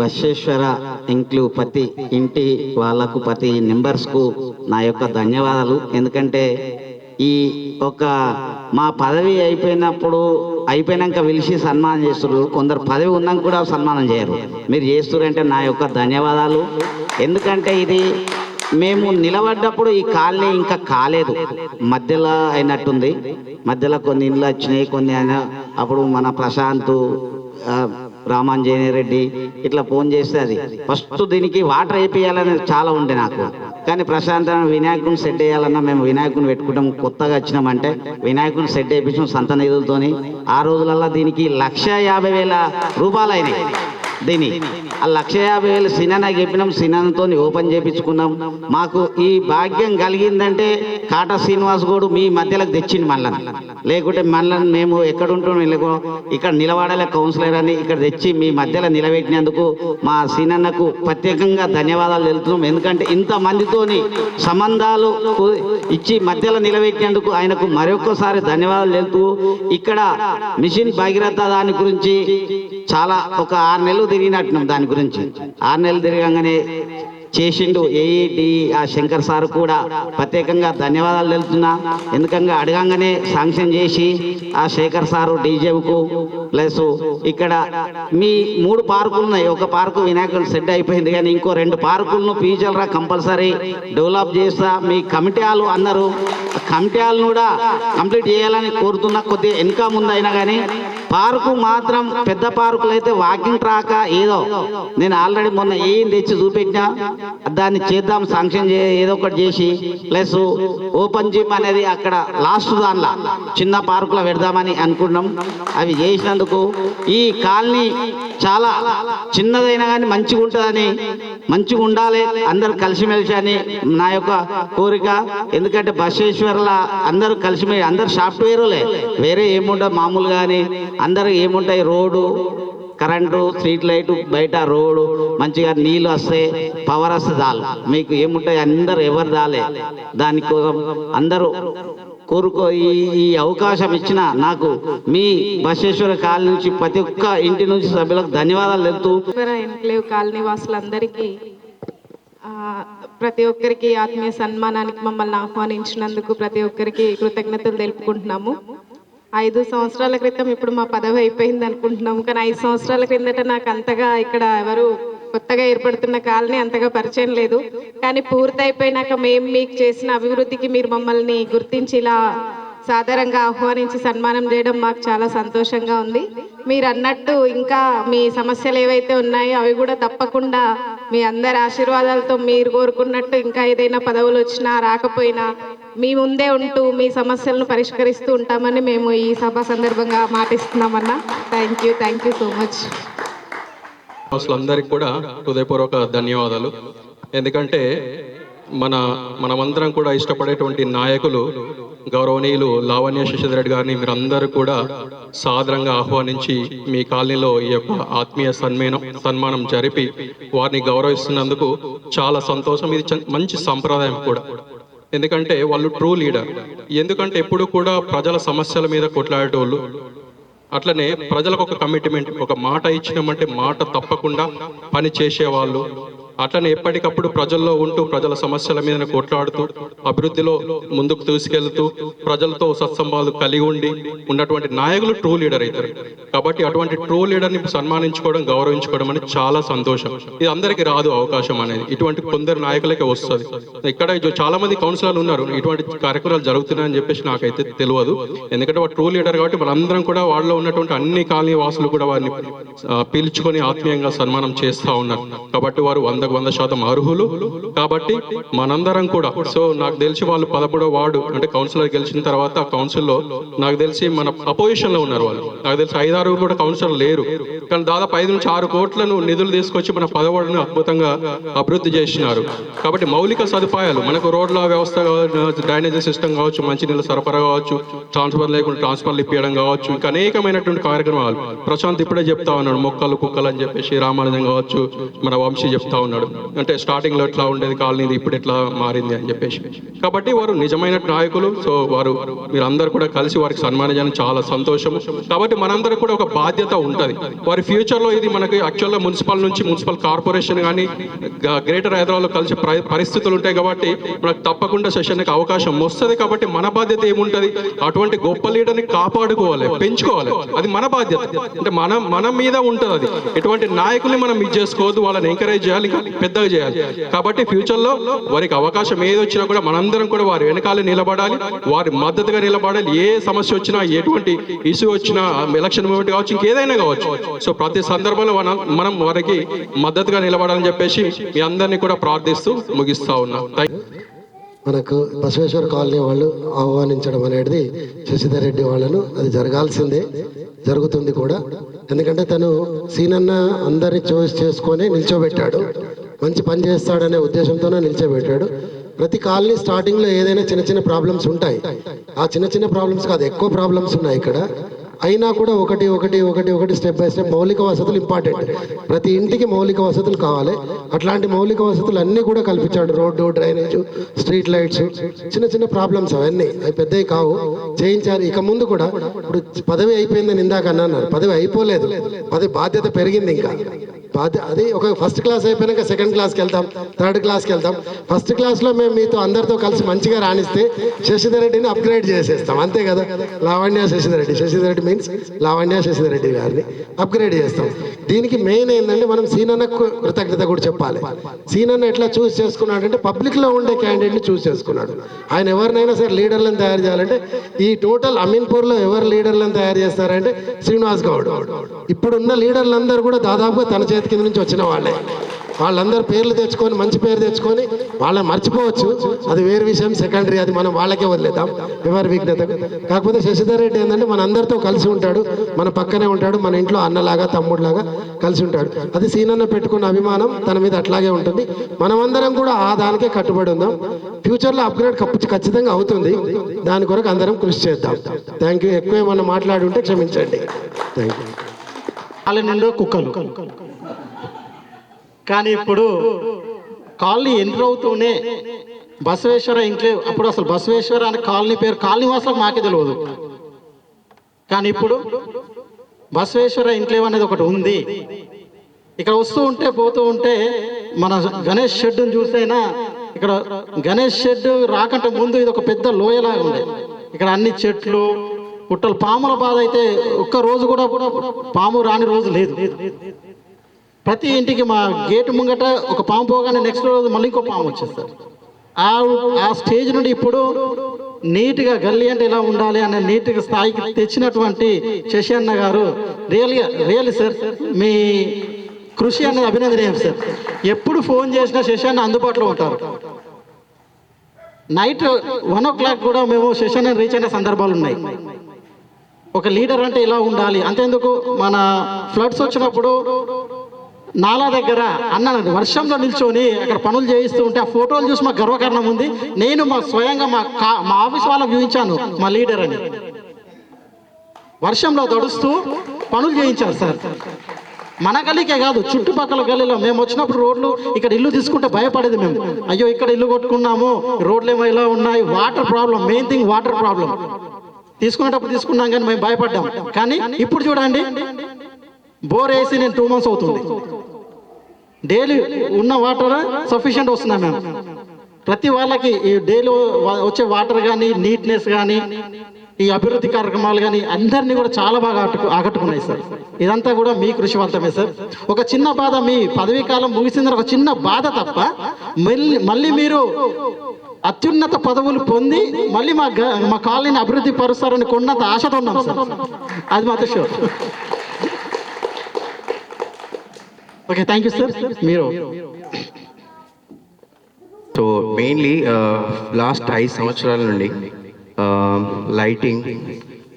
బశ్వేశ్వర ఇంక్లు ప్రతి ఇంటి వాళ్ళకు ప్రతి మెంబర్స్కు నా యొక్క ధన్యవాదాలు. ఎందుకంటే ఈ ఒక మా పదవి అయిపోయినప్పుడు అయిపోయినాక పిలిచి సన్మానం చేస్తారు కొందరు పదవి ఉన్నాక కూడా సన్మానం చేయరు. మీరు చేస్తురంటే నా యొక్క ధన్యవాదాలు. ఎందుకంటే ఇది మేము నిలబడ్డప్పుడు ఈ కాలనీ ఇంకా కాలేదు. మధ్యలో అయినట్టుంది. మధ్యలో కొన్ని ఇండ్లు వచ్చినాయి కొన్ని అయినా. అప్పుడు మన ప్రశాంత్ రామాంజనేయ రెడ్డి ఇట్లా ఫోన్ చేస్తే అది. ఫస్ట్ దీనికి వాటర్ వేపియాలని చాలా ఉండే నాకు. కానీ ప్రశాంతమైన వినాయకుని సెట్ వేయాలన్నా మేము వినాయకుని పెట్టుకుంటాం కొత్తగా వచ్చినామంటే వినాయకుని సెట్ వేయించాం సంత నిధులతోని. ఆ రోజులలో దీనికి లక్ష యాభై వేల రూపాయలు అయినాయి. దీని. ఆ లక్ష యాభై వేలు సినానా చెప్పినాం సినానాతో ఓపెన్ చేపించుకున్నాం. మాకు ఈ భాగ్యం కలిగిందంటే కాటా శ్రీనివాస్ గౌడు మీ మధ్యలోకి తెచ్చింది మళ్ళీ లేకుంటే మళ్ళీ మేము ఎక్కడుంటున్నాం ఇక్కడ నిలబడలే కౌన్సిలర్ అని ఇక్కడ తెచ్చి మీ మధ్యలో నిలబెట్టినందుకు మా సినన్నకు ప్రత్యేకంగా ధన్యవాదాలు తెలుపుతున్నాం. ఎందుకంటే ఇంత మందితోని సంబంధాలు ఇచ్చి మధ్యలో నిలబెట్టినందుకు ఆయనకు మరొకసారి ధన్యవాదాలు తెలుపుతూ ఇక్కడ మిషన్ భగీరథ దాని గురించి చాలా ఒక ఆరు నెలలు తిరిగినట్టున్నాం దాని గురించి. ఆరు నెలలు తిరగంగానే చేసిండు ఏఈడి ఆ శంకర్ సార్ కూడా ప్రత్యేకంగా ధన్యవాదాలు తెలుతున్నా ఎందుకంగా అడగంగానే శాంక్షన్ చేసి ఆ శేఖర్ సారు డీజేకు ప్లస్ ఇక్కడ మీ మూడు పార్కులు ఉన్నాయి. ఒక పార్కు వినాయకుడు సెట్ అయిపోయింది కానీ ఇంకో రెండు పార్కులను ఫ్యూచర్గా కంపల్సరీ డెవలప్ చేస్తా. మీ కమిటీ వాళ్ళు అన్నారు. కమిటీ వాళ్ళను కూడా కంప్లీట్ చేయాలని కోరుతున్నా. కొద్దిగా వెనక ముందు అయినా కానీ పార్కు మాత్రం పెద్ద పార్కులు అయితే వాకింగ్ ట్రాక్ ఏదో. నేను ఆల్రెడీ మొన్న ఏం తెచ్చి చూపెట్టినా. దాన్ని చేద్దాం శాంక్షన్ చే ఏదో ఒకటి చేసి. ప్లస్ ఓపెన్ జిమ్ అనేది అక్కడ లాస్ట్ దానిలో. చిన్న పార్కులో పెడదామని అనుకున్నాం. అవి చేసినందుకు ఈ కాలనీ చాలా చిన్నదైనా కానీ మంచిగా ఉంటుందని మంచిగా ఉండాలి. అందరు కలిసిమెలిసి అని నా యొక్క కోరిక. ఎందుకంటే బసవేశ్వర్ల అందరూ కలిసిమెలిసి అందరు సాఫ్ట్వేర్లే వేరే ఏముండదు మామూలు కానీ అందరు ఏముంటాయి? రోడ్డు కరెంటు స్ట్రీట్ లైట్ బయట రోడ్డు మంచిగా నీళ్ళు వస్తాయి పవర్ వస్తే చాలు. మీకు ఏముంటాయి? అందరు ఎవరు రాలే. దానికోసం అందరూ కోరుకో ఈ ఈ అవకాశం ఇచ్చిన నాకు మీ బసవేశ్వర కాలనీ నుంచి ప్రతి ఒక్క ఇంటి నుంచి సభ్యులకు ధన్యవాదాలు తెలుపుతూ ఎన్క్లేవ్ కాలనీ వాసులందరికీ ప్రతి ఒక్కరికి ఆత్మీయ సన్మానానికి మమ్మల్ని ఆహ్వానించినందుకు ప్రతి ఒక్కరికి కృతజ్ఞతలు తెలుపుకుంటున్నాము. ఐదు సంవత్సరాల క్రితం ఇప్పుడు మా పదవి అయిపోయింది అనుకుంటున్నాము. కానీ ఐదు సంవత్సరాల క్రిందట నాకు అంతగా ఇక్కడ ఎవరు కొత్తగా ఏర్పడుతున్న కాలనీ అంతగా పరిచయం లేదు. కానీ పూర్తి అయిపోయినాక మేము మీకు చేసిన అభివృద్ధికి మీరు మమ్మల్ని గుర్తించి ఇలా సాధారణంగా ఆహ్వానించి సన్మానం చేయడం మాకు చాలా సంతోషంగా ఉంది. మీరు అన్నట్టు ఇంకా మీ సమస్యలు ఏవైతే ఉన్నాయో అవి కూడా తప్పకుండా మీ అందరి ఆశీర్వాదాలతో మీరు కోరుకున్నట్టు ఇంకా ఏదైనా పదవులు వచ్చినా రాకపోయినా మీ ముందే ఉంటూ మీ సమస్యలను పరిష్కరిస్తూ ఉంటామని మేము ఈ సభ సందర్భంగా మాటిస్తున్నామన్నా. Thank you thank you so much అందరికి కూడా హృదయపూర్వక ధన్యవాదాలు. ఎందుకంటే మన మనమందరం కూడా ఇష్టపడేటువంటి నాయకులు గౌరవనీయులు లావణ్య శశిధర్ రెడ్డి గారిని మీరందరూ కూడా సాదరంగా ఆహ్వానించి మీ కాలనీలో ఈ యొక్క ఆత్మీయ సన్మానం సన్మానం జరిపి వారిని గౌరవిస్తున్నందుకు చాలా సంతోషం. ఇది మంచి సంప్రదాయం కూడా. ఎందుకంటే వాళ్ళు ట్రూ లీడర్. ఎందుకంటే ఎప్పుడు కూడా ప్రజల సమస్యల మీద కొట్లాడేటోళ్ళు. అట్లనే ప్రజలకు ఒక కమిట్మెంట్ ఒక మాట ఇచ్చినామంటే మాట తప్పకుండా పని చేసేవాళ్ళు. అట్లనే ఎప్పటికప్పుడు ప్రజల్లో ఉంటూ ప్రజల సమస్యల మీద కొట్లాడుతూ అభివృద్ధిలో ముందుకు తీసుకెళ్తూ ప్రజలతో సత్సంబాలు కలిగి ఉండి ఉన్నటువంటి నాయకులు ట్రూ లీడర్ అవుతారు. కాబట్టి అటువంటి ట్రూ లీడర్ని సన్మానించుకోవడం గౌరవించుకోవడం అనేది చాలా సంతోషం. ఇది అందరికీ రాదు అవకాశం అనేది. ఇటువంటి కొందరు నాయకులకే వస్తుంది. ఇక్కడ చాలా మంది కౌన్సిలర్లు ఉన్నారు. ఇటువంటి కార్యక్రమాలు జరుగుతున్నాయని చెప్పేసి నాకైతే తెలియదు. ఎందుకంటే వాడు ట్రూ లీడర్ కాబట్టి మనందరం కూడా వాళ్ళలో ఉన్నటువంటి అన్ని కాలనీ వాసులు కూడా వారిని పీల్చుకొని ఆత్మీయంగా సన్మానం చేస్తా ఉన్నారు. కాబట్టి వారు వందకు వంద శాతం అర్హులు. కాబట్టి మనందరం కూడా సో నాకు తెలిసి వాళ్ళు పదమూడో వార్డు అంటే కౌన్సిలర్ గెలిచిన తర్వాత కౌన్సిల్లో నాకు తెలిసి మన అపోజిషన్లో ఉన్నారు వాళ్ళు. నాకు తెలిసి ఐదారు కూడా కౌన్సిలర్ లేరు. కానీ దాదాపు ఐదు నుంచి ఆరు కోట్లను నిధులు తీసుకొచ్చి మన పదవాడును అద్భుతంగా అభివృద్ధి చేసినారు. కాబట్టి మౌలిక సదుపాయాలు మనకు రోడ్ల వ్యవస్థ కావచ్చు డ్రైనేజీ సిస్టమ్ కావచ్చు మంచినీళ్ళ సరఫరా కావచ్చు ట్రాన్స్ఫర్ లేకుండా ట్రాన్స్ఫర్లు ఇప్పించడం కావచ్చు ఇంకా అనేకమైనటువంటి కార్యక్రమాలు. ప్రశాంత్ ఇప్పుడే చెప్తా ఉన్నాడు మొక్కలు కుక్కలు అని చెప్పేసి రామానుజం కావచ్చు మన వంశీ చెప్తా ఉన్నాడు. అంటే స్టార్టింగ్లో ఎట్లా ఉండేది కాలనీ ఇప్పుడు ఎట్లా మారింది అని చెప్పేసి. కాబట్టి వారు నిజమైన నాయకులు సో వారు మీరందరూ కూడా కలిసి వారికి సన్మానించడం చాలా సంతోషం. కాబట్టి మనందరూ కూడా ఒక బాధ్యత ఉంటుంది. వారి ఫ్యూచర్లో ఇది మనకి యాక్చువల్గా మున్సిపల్ నుంచి మున్సిపల్ కార్పొరేషన్ కానీ గ్రేటర్ హైదరాబాద్లో కలిసి ప్ర- పరిస్థితులు ఉంటాయి కాబట్టి మనకు తప్పకుండా సెషన్కి అవకాశం వస్తుంది కాబట్టి మన బాధ్యత ఏముంటుంది? అటువంటి గొప్ప లీడర్ని కాపాడుకోవాలి పెంచుకోవాలి. అది మన బాధ్యత. అంటే మనం మన మీద ఉంటుంది అది. ఎటువంటి నాయకుల్ని మనం ఇది చేసుకోవద్దు వాళ్ళని ఎంకరేజ్ చేయాలి. ఇంకా పెద్దగా చేయాలి. కాబట్టి ఫ్యూచర్లో వారికి అవకాశం ఏది వచ్చినా కూడా మనందరం కూడా వారి వెనకాల నిలబడాలి వారి మద్దతుగా నిలబడాలి. ఏ సమస్య వచ్చినా ఎటువంటి ఇష్యూ వచ్చినా ఎలక్షన్ మూమెంట్ కావచ్చు ఇంకేదైనా కావచ్చు. సో ప్రతి సందర్భంలో మనం మనం వారికి మద్దతుగా నిలబడాలని చెప్పేసి మీ అందరినీ కూడా ప్రార్థిస్తూ ముగిస్తా ఉన్నాం. థ్యాంక్ మనకు బసవేశ్వర కాలనీ వాళ్ళు ఆహ్వానించడం అనేది శశిధర్ రెడ్డి వాళ్ళను అది జరగాల్సిందే జరుగుతుంది కూడా. ఎందుకంటే తను సీనన్న అందరిని చూస్ చేసుకొని నిల్చోబెట్టాడు. మంచి పని చేస్తాడనే ఉద్దేశంతోనే నిల్చోబెట్టాడు. ప్రతి కాలనీ స్టార్టింగ్లో ఏదైనా చిన్న చిన్న ప్రాబ్లమ్స్ ఉంటాయి. ఆ చిన్న చిన్న ప్రాబ్లమ్స్ కాదు ఎక్కువ ప్రాబ్లమ్స్ ఉన్నాయి ఇక్కడ. అయినా కూడా ఒకటి ఒకటి ఒకటి ఒకటి స్టెప్ బై స్టెప్ మౌలిక వసతులు ఇంపార్టెంట్. ప్రతి ఇంటికి మౌలిక వసతులు కావాలి. అట్లాంటి మౌలిక వసతులు అన్నీ కూడా కల్పించాడు. రోడ్డు డ్రైనేజ్ స్ట్రీట్ లైట్స్ చిన్న చిన్న ప్రాబ్లమ్స్ అవన్నీ. అవి పెద్దవి కావు. చేయించారు. ఇక ముందు కూడా ఇప్పుడు పదవి అయిపోయిందని ఇందాక అన్నారు పదవి అయిపోలేదు. పదవి బాధ్యత పెరిగింది ఇంకా. బాధ్య అది ఒక ఫస్ట్ క్లాస్ అయిపోయాక సెకండ్ క్లాస్కి వెళ్తాం థర్డ్ క్లాస్కి వెళ్తాం. ఫస్ట్ క్లాస్లో మేము మీతో అందరితో కలిసి మంచిగా రాణిస్తే శశిధర్ రెడ్డిని అప్గ్రేడ్ చేసేస్తాం. అంతే కదా? లావణ్య శశిధర్ రెడ్డి శశిధర్ రెడ్డి మీన్స్ లావణ్య శశిధర్ రెడ్డి గారిని అప్గ్రేడ్ చేస్తాం. దీనికి మెయిన్ ఏంటంటే మనం సీనన్న కృతజ్ఞత కూడా చెప్పాలి. సీనన్న ఎట్లా చూస్ చేసుకున్నాడంటే పబ్లిక్లో ఉండే క్యాండిడేట్ని చూస్ చేసుకున్నాడు. ఆయన ఎవరినైనా సరే లీడర్లను తయారు చేయాలంటే ఈ టోటల్ అమీన్పూర్లో ఎవరు లీడర్లను తయారు చేస్తారంటే శ్రీనివాస్ గౌడ్. ఇప్పుడున్న లీడర్లందరూ కూడా దాదాపుగా తన చేతి కింద నుంచి వచ్చిన వాళ్ళే. వాళ్ళందరూ పేర్లు తెచ్చుకొని మంచి పేరు తెచ్చుకొని వాళ్ళని మర్చిపోవచ్చు. అది వేరే విషయం సెకండరీ అది మనం వాళ్ళకే వదిలేద్దాం. ఎవరి విఘ్నత? కాకపోతే శశిధర్ రెడ్డి ఏంటంటే మన అందరితో కలిసి ఉంటాడు. మన పక్కనే ఉంటాడు మన ఇంట్లో అన్నలాగా తమ్ముడులాగా కలిసి ఉంటాడు. అది సీనన్న పెట్టుకున్న అభిమానం తన మీద అట్లాగే ఉంటుంది. మనమందరం కూడా ఆ దానికే కట్టుబడి ఉందాం. ఫ్యూచర్లో అప్గ్రేడ్ ఖచ్చితంగా అవుతుంది. దాని కొరకు అందరం కృషి చేద్దాం. థ్యాంక్ యూ ఎక్కువ ఏమన్నా మాట్లాడి ఉంటే క్షమించండి. థ్యాంక్ యూ వాళ్ళ నిండు కుక్కలు. కానీ ఇప్పుడు కాలనీ ఎంటర్ అవుతూనే బసవేశ్వర ఇంక్లేవ్ అప్పుడు అసలు బసవేశ్వర అనే కాలనీ పేరు కాలనీ వాసులకు మాకే తెలియదు కానీ ఇప్పుడు బసవేశ్వర ఇంక్లేవ్ అనేది ఒకటి ఉంది. ఇక్కడ వస్తూ ఉంటే పోతూ ఉంటే మన గణేష్ షెడ్డును చూసైనా ఇక్కడ గణేష్ షెడ్ రాకంటే ముందు ఇది ఒక పెద్ద లోయలాగా ఉండే ఇక్కడ అన్ని చెట్లు పుట్టలు పాముల బాధ అయితే ఒక్క రోజు కూడా పాము రాని రోజు లేదు. ప్రతి ఇంటికి మా గేటు ముంగట ఒక పాము పోగానే నెక్స్ట్ రోజు మళ్ళీ ఇంకో పాము వచ్చేస్తారు ఆ ఆ స్టేజ్ నుండి ఇప్పుడు నీట్గా గల్లీ అంటే ఇలా ఉండాలి అనే నీట్గా స్థాయికి తెచ్చినటువంటి శశి అన్న గారు రియల్గా రియల్ సార్ మీ కృషి అనేది అభినందనీయం సార్. ఎప్పుడు ఫోన్ చేసినా శశి అన్న అందుబాటులో ఉంటారు. నైట్ వన్ ఓ క్లాక్ కూడా మేము సెషన్ రీచ్ అయిన సందర్భాలు ఉన్నాయి. ఒక లీడర్ అంటే ఇలా ఉండాలి? అంతేందుకు? మన ఫ్లడ్స్ వచ్చినప్పుడు నాలా దగ్గర అన్న వర్షంలో నిల్చొని అక్కడ పనులు చేయిస్తూ ఉంటే ఆ ఫోటోలు చూసి మాకు గర్వకారణం ఉంది. నేను మా స్వయంగా మా కా- మా ఆఫీస్ వాళ్ళకు చూపించాను మా లీడర్ అని. వర్షంలో తడుస్తూ పనులు చేయించారు సార్. మన గలికే కాదు చుట్టుపక్కల గల్లీలో మేము వచ్చినప్పుడు రోడ్లు ఇక్కడ ఇల్లు తీసుకుంటే భయపడేది మేము. అయ్యో ఇక్కడ ఇల్లు కొట్టుకున్నాము రోడ్లు ఏమో ఇలా ఉన్నాయి water problem main thing water problem. తీసుకునేటప్పుడు తీసుకున్నాం కానీ మేము భయపడ్డాం. కానీ ఇప్పుడు చూడండి బోర్ వేసి నేను టూ మంత్స్ అవుతుంది. డైలీ ఉన్న వాటర్ సఫిషియంట్ వస్తున్నాం మేము ప్రతి వాళ్ళకి ఈ డైలీ వచ్చే వాటర్ కానీ నీట్నెస్ కానీ ఈ అభివృద్ధి కార్యక్రమాలు కానీ అందరినీ కూడా చాలా బాగా ఆకట్టు ఆకట్టుకున్నాయి సార్. ఇదంతా కూడా మీ కృషి ఫలితమే సార్. ఒక చిన్న బాధ మీ పదవీ కాలం ముగిసిన ఒక చిన్న బాధ తప్ప మళ్ళీ మళ్ళీ మీరు అత్యున్నత పదవులు పొంది మళ్ళీ మా మా కాలనీని అభివృద్ధి పరుస్తారని కొన్నంత ఆశతో ఉన్నాం సార్. అది మాత్రం sure okay thank you sir మీరు సో మెయిన్లీ లాస్ట్ ఐదు సంవత్సరాల నుండి లైటింగ్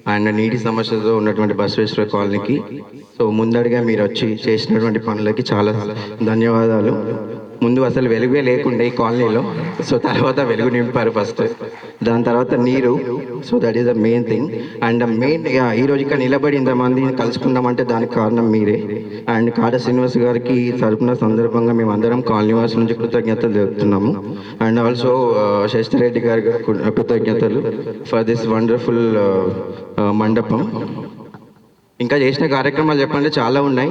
అండ్ నీటి సమస్యతో ఉన్నటువంటి బసవేశ్వర కాలనీకి సో ముందడిగా మీరు వచ్చి చేసినటువంటి పనులకి చాలా ధన్యవాదాలు. ముందు అసలు వెలుగే లేకుండే ఈ కాలనీలో. సో తర్వాత వెలుగు నింపారు ఫస్ట్ దాని తర్వాత నీరు. So that is the main thing and main ఈ రోజు ఇక్కడ నిలబడి కలుసుకుందాం కలుసుకున్నామంటే దానికి కారణం మీరే. అండ్ కాడ శ్రీనివాస్ గారికి తరపున సందర్భంగా మేము అందరం కాలనీ నుంచి కృతజ్ఞతలు తెలుపుతున్నాము. అండ్ ఆల్సో శశిరెడ్డి గారికి కృతజ్ఞతలు ఫర్ దిస్ వండర్ఫుల్ మండపం. ఇంకా చేసిన కార్యక్రమాలు చెప్పండి చాలా ఉన్నాయి.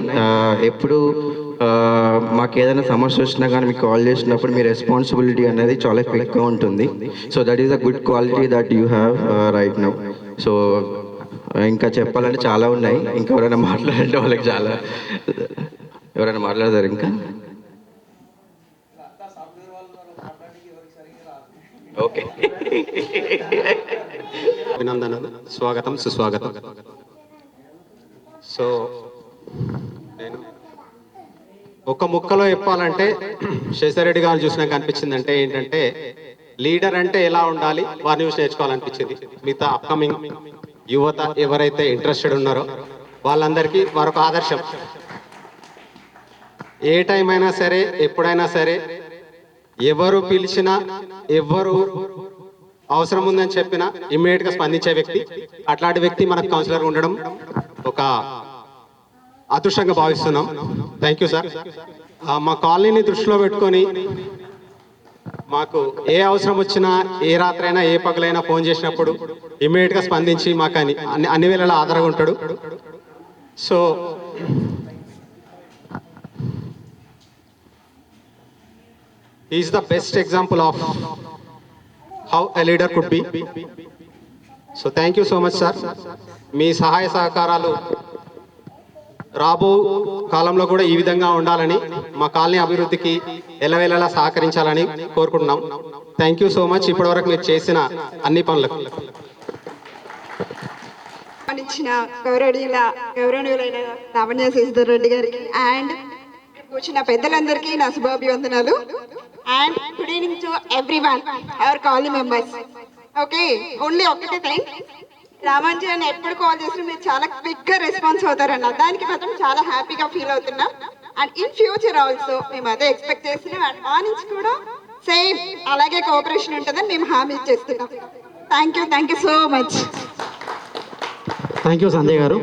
ఎప్పుడు మాకు ఏదైనా సమస్య వచ్చినా కానీ మీకు కాల్ చేసినప్పుడు మీ రెస్పాన్సిబిలిటీ అనేది చాలా క్విక్గా ఉంటుంది. So that is a good quality that you have right now so ఇంకా చెప్పాలంటే చాలా ఉన్నాయి. ఇంకా ఎవరైనా మాట్లాడంటే వాళ్ళకి చాలా ఎవరైనా మాట్లాడతారు ఇంకా? ఓకే అభినందన స్వాగతం సుస్వాగతం. సో నేను ఒక ముక్కలో చెప్పాలంటే శేషారెడ్డి గారు చూసినాక అనిపించింది ఏంటంటే లీడర్ అంటే ఎలా ఉండాలి వారిని చూసి నేర్చుకోవాలనిపించింది. మిగతా అప్కమింగ్ యువత ఎవరైతే ఇంట్రెస్టెడ్ ఉన్నారో వాళ్ళందరికీ మరొక ఆదర్శం. ఏ టైం అయినా సరే ఎప్పుడైనా సరే ఎవరు పిలిచినా ఎవరు అవసరం ఉందని చెప్పినా ఇమ్మీడియట్గా స్పందించే వ్యక్తి అట్లాంటి వ్యక్తి మనకు కౌన్సిలర్ ఉండడం ఒక అదృష్టంగా భావిస్తున్నాం. థ్యాంక్ యూ సార్ మా కాలనీని దృష్టిలో పెట్టుకొని మాకు ఏ అవసరం వచ్చినా ఏ రాత్రైనా ఏ పగలైనా ఫోన్ చేసినప్పుడు ఇమ్మీడియట్గా స్పందించి మాకు అన్ని అన్ని- అన్ని వేళలా ఆధారగా ఉంటాడు. So is the best example of how a leader could be so thank you so much sir మీ సహాయ సహకారాలు రాబో కాలంలో కూడా ఈ విధంగా ఉండాలని మా కాలనీ అభివృద్ధికి ఎలవేళలా సహకరించాలని కోరుకుంటున్నాం. థ్యాంక్ యూ సో మచ్ ఇప్పటివరకు మీరు చేసిన అన్ని పనులకు. ఇచ్చిన గౌరవనీయుల గౌరవనీయులైన లావణ్య శశిధర్ రెడ్డి గారికి అండ్ కూర్చున్న పెద్దలందరికీ నా శుభాభివందనాలు. And good evening to every one our colony members okay only ఒక్కటే థింగ్ అని ఎప్పుడు కాల్ చేసినా మీరు చాలా క్విక్గా రెస్పాన్స్ అవుతారన్న. దానికి మాత్రం చాలా హ్యాపీగా ఫీల్ అవుతున్నాం. అండ్ ఇన్ ఫ్యూచర్ ఆల్సో మేము అదే ఎక్స్పెక్ట్ చేస్తున్నాం. అండ్ మా నుంచి కూడా సేమ్ అలాగే కోఆపరేషన్ ఉంటుందని మేము హామీ ఇచ్చేస్తున్నాం. Thank you thank you so much thank you Sanjay garu.